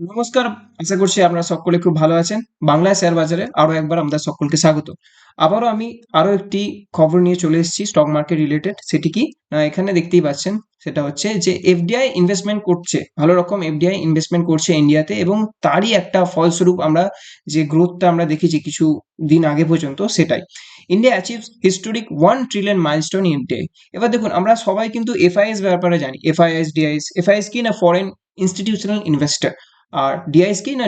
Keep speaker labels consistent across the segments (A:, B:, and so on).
A: নমস্কার, আশা করছি আপনারা সকলে খুব ভালো আছেন। বাংলা শেয়ার বাজারে আরও একবার আমাদের সকলকে স্বাগত। আবারও আমি আরও একটি খবর নিয়ে চলে এসেছি স্টক মার্কেট রিলেটেড সেটি কি? এখানে দেখতেই পাচ্ছেন, সেটা হচ্ছে যে এফডিআই ইনভেস্টমেন্ট করছে, ভালো রকম এফডিআই ইনভেস্টমেন্ট করছে ইন্ডিয়াতে এবং তারই একটা ফলস্বরূপ আমরা যে গ্রোথটা আমরা দেখেছি কিছু দিন আগে পর্যন্ত, সেটাই। India achieve historic one trillion milestone ইন্ডিয়ায় এবার দেখুন, আমরা সবাই কিন্তু এফআইএস ব্যাপারে জানি এফআইএস ডিআইএস এফআইএস কি না ফরেন ইনস্টিটিউশনাল ইনভেস্টর আর ডিআইএস কি না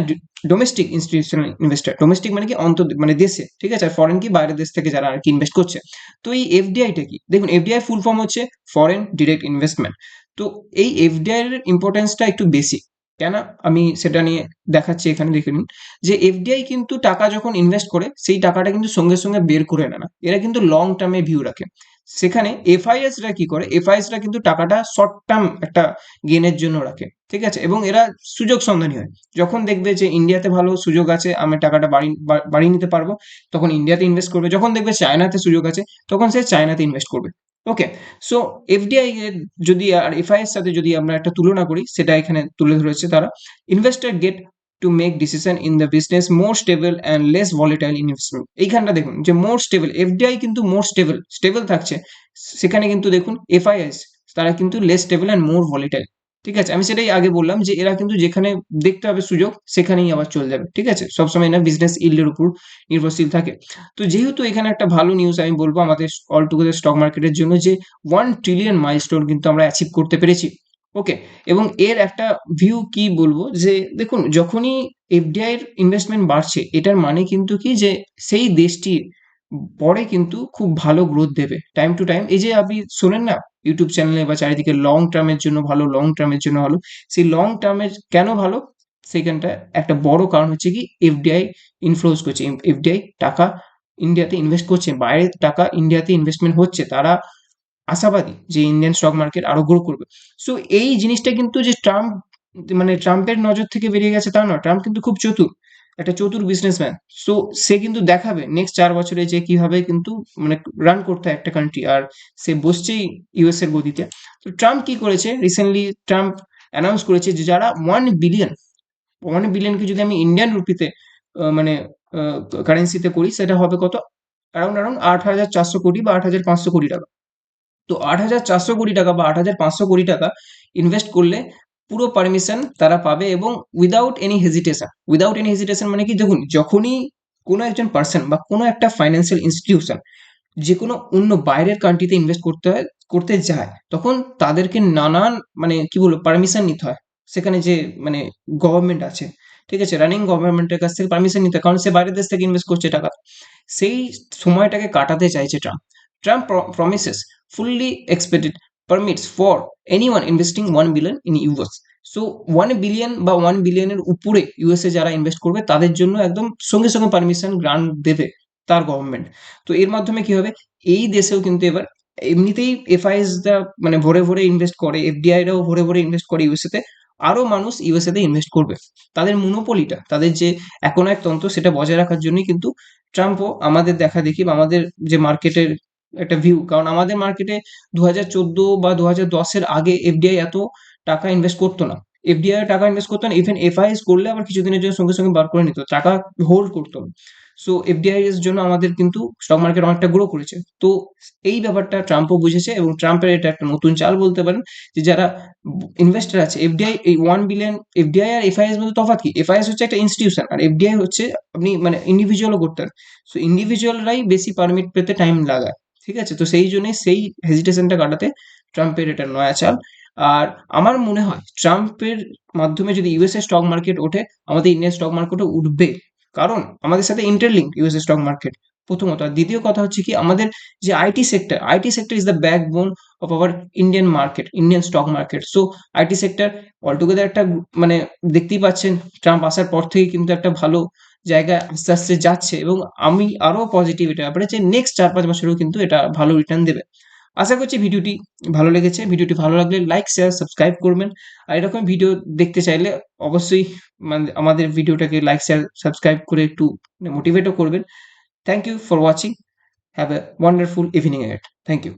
A: ডোমেস্টিক ইনস্টিটিউশনাল ইনভেস্টর ডোমেস্টিক মানে কি অন্ত মানে দেশে, ঠিক আছে? আর ফরেন কি বাইরের দেশ থেকে যারা আর কি ইনভেস্ট করছে? তো এই এফডিআইটা কি? দেখুন এফডিআই ফুল ফর্ম হচ্ছে ফরেন ডিরেক্ট ইনভেস্টমেন্ট তো এই এফডিআই এর ইম্পর্টেন্সটা একটু বেশি। কেন? আমি সেটা নিয়ে দেখাচ্ছি, এখানে দেখে নিন। যে এফডিআই কিন্তু টাকা যখন ইনভেস্ট করে, সেই টাকাটা কিন্তু সঙ্গে সঙ্গে বের করে নেয় না। এরা কিন্তু লং টার্মে ভিউ রাখে। সেখানে এফআইএসরা কি করে? এফআইএসরা কিন্তু টাকাটা শর্ট টার্ম একটা গেনের জন্য রাখে, ঠিক আছে? এবং এরা সুযোগ সন্ধানী হয়। যখন দেখবে যে ইন্ডিয়াতে ভালো সুযোগ আছে, আমি টাকাটা বাড়ি বাড়িয়ে নিতে পারব, তখন ইন্ডিয়াতে ইনভেস্ট করবে। যখন দেখবে চায়নাতে সুযোগ আছে, তখন সে চায়নাতে ইনভেস্ট করবে। ওকে সো এফডিআই এর যদি আর এফআই এর সাথে যদি আমরা একটা তুলনা করি, সেটা এখানে তুলে ধরেছে তারা। Investor get to make decision in the business more stable and less volatile investment এইখানটা দেখুন, যে মোর স্টেবল এফডিআই কিন্তু মোর স্টেবল স্টেবল থাকছে। সেখানে কিন্তু দেখুন এফআইএস তারা কিন্তু less stable and more volatile ঠিক আছে? আমি সেটাই আগে বললাম যে এরা কিন্তু যেখানে দেখতে হবে সুযোগ, সেখানেই আবার চলে যাবে। ঠিক আছে? সবসময় না বিজনেস ইল্ডের উপর নির্ভরশীল থাকে। তো যেহেতু এখানে একটা ভালো নিউজ আমি বলব আমাদের অল টুগেদার স্টক মার্কেটের জন্য যে ওয়ান ট্রিলিয়ন মাইলস্টোন কিন্তু আমরা অ্যাচিভ করতে পেরেছি। ওকে এবং এর একটা ভিউ কি বলব? যে দেখুন, যখনই এফডিআই এর ইনভেস্টমেন্ট বাড়ছে, এটার মানে কিন্তু কি? যে সেই দেশটি পরে কিন্তু খুব ভালো গ্রোথ দেবে টাইম টু টাইম এই যে আপনি শোনেন না ইউটিউব চ্যানেলে বা চারিদিকে লং টার্মের জন্য ভালো লং টার্মের জন্য ভালো, সেই লং টার্মের কেন ভালো? সেখানটা একটা বড় কারণ হচ্ছে কি এফডিআই ইনফ্লোজ করছে। এফডিআই টাকা ইন্ডিয়াতে ইনভেস্ট করছে, বাইরের টাকা ইন্ডিয়াতে ইনভেস্টমেন্ট হচ্ছে। তারা আশাবাদী যে ইন্ডিয়ান স্টক মার্কেট আরও গ্রো করবে। সো এই জিনিসটা কিন্তু যে ট্রাম্প মানে ট্রাম্পের নজর থেকে বেরিয়ে গেছে তা নয়। ট্রাম্প কিন্তু খুব চতুর, একটা চতুর বিজনেসম্যান সো সে কিন্তু দেখাবে নেক্সট চার বছরে যে কীভাবে কিন্তু মানে রান করতে হয় একটা কান্ট্রি আর সে বসছেই ইউএস এর গদিতে তো ট্রাম্প কি করেছে? রিসেন্টলি ট্রাম্প অ্যানাউন্স করেছে যে যারা ওয়ান বিলিয়ন ওয়ান বিলিয়নকে যদি আমি ইন্ডিয়ান রুপিতে মানে কারেন্সিতে করি, সেটা হবে কত? অ্যারাউন্ড অ্যারাউন্ড আট হাজার চারশো কোটি বা আট হাজার পাঁচশো কোটি টাকা। তো আট হাজার চারশো কোটি টাকা বা আট হাজার পাঁচশো কোটি টাকা ইনভেস্ট করলে পুরো পারমিশন তারা পাবে এবং without any hesitation without any hesitation মানে কি? দেখুন, যখনই কোনো একজন পার্সন বা কোনো একটা ফাইন্যান্সিয়াল ইনস্টিটিউশন যে কোনো অন্য বাইরের কান্ট্রিতে ইনভেস্ট করতে হয়, করতে যায়, তখন তাদেরকে নানান মানে কি বলব পারমিশন নিতে হয়। সেখানে যে মানে গভর্নমেন্ট আছে, ঠিক আছে? রানিং গভর্নমেন্টের কাছ থেকে পারমিশন নিতে হয়, কারণ সে বাইরের দেশ থেকে ইনভেস্ট করছে টাকা। সেই সময়টাকে কাটাতে চাইছে Trump Trump promises fully expected permits for anyone investing 1 billion in US so one billion বা ওয়ান বিলিয়নের উপরে ইউএসএ যারা ইনভেস্ট করবে, তাদের জন্য একদম সঙ্গে সঙ্গে পারমিশন গ্রান্ট দেবে তার গভর্নমেন্ট তো এর মাধ্যমে কি হবে? এই দেশেও কিন্তু এবার এমনিতেই এফআইএসরা মানে ভরে ভরে ইনভেস্ট করে এফডিআইরাও ভরে ভরে ইনভেস্ট করে ইউএসএতে আরও মানুষ ইউএসএতে ইনভেস্ট করবে। তাদের মনোপলিটা তাদের যে এক তন্ত্র সেটা বজায় রাখার জন্যই কিন্তু ট্রাম্পও আমাদের দেখা দেখি বা আমাদের যে মার্কেটের একটা ভিউ কারণ আমাদের মার্কেটে দু হাজার চোদ্দ বা দু হাজার দশের আগে এফডিআই এত টাকা ইনভেস্ট করতো না। এফডিআই টাকা ইনভেস্ট করতো না ইভেন এফআইএস করলে আবার কিছুদিনের জন্য সঙ্গে সঙ্গে বার করে নিত। টাকা হোল্ড করতো সো এফডিআই এর জন্য আমাদের কিন্তু স্টক মার্কেট অনেকটা গ্রো করেছে। তো, এই ব্যাপারটা ট্রাম্পও বুঝেছে এবং ট্রাম্পের এটা একটা নতুন চাল বলতে পারেন যে যারা ইনভেস্টার আছে এফডিআই এই ওয়ান বিলিয়ন এফডিআই আর এফআইএস মধ্যে তফাৎ কি? এফআইএস হচ্ছে একটা ইনস্টিটিউশন আর এফডিআই হচ্ছে আপনি মানে ইন্ডিভিজুয়ালও করতেন সো ইন্ডিভিজুয়ালরাই বেশি পারমিট পেতে টাইম লাগায়। ঠিক আছে? তো সেই জন্যই সেই হেজিটেশনটা কাটাতে ট্রাম্পের এটা নয়া চাল। আর আমার মনে হয় ট্রাম্পের মাধ্যমে যদি ইউএসএ স্টক মার্কেট ওঠে, আমাদের ইন্ডিয়ান স্টক মার্কেটও উঠবে। কারণ আমাদের সাথে ইন্টারলিঙ্ক ইউএসএ স্টক মার্কেট প্রথমত। আর দ্বিতীয় কথা হচ্ছে কি, আমাদের যে IT sector IT sector is the backbone of our Indian market Indian stock market so IT sector altogether একটা মানে দেখতেই পাচ্ছেন ট্রাম্প আসার পর থেকে কিন্তু একটা ভালো জায়গায় আস্তে আস্তে যাচ্ছে এবং আমি আরও পজিটিভ এটা ব্যাপারে যে নেক্সট চার পাঁচ বছরেও কিন্তু এটা ভালো রিটার্ন দেবে। আশা করছি ভিডিওটি ভালো লেগেছে। ভিডিওটি ভালো লাগলে লাইক শেয়ার সাবস্ক্রাইব করবেন। আর এরকম ভিডিও দেখতে চাইলে অবশ্যই মানে আমাদের ভিডিওটাকে লাইক শেয়ার সাবস্ক্রাইব করে একটু মোটিভেটও করবেন। Thank you for watching have a wonderful evening at thank you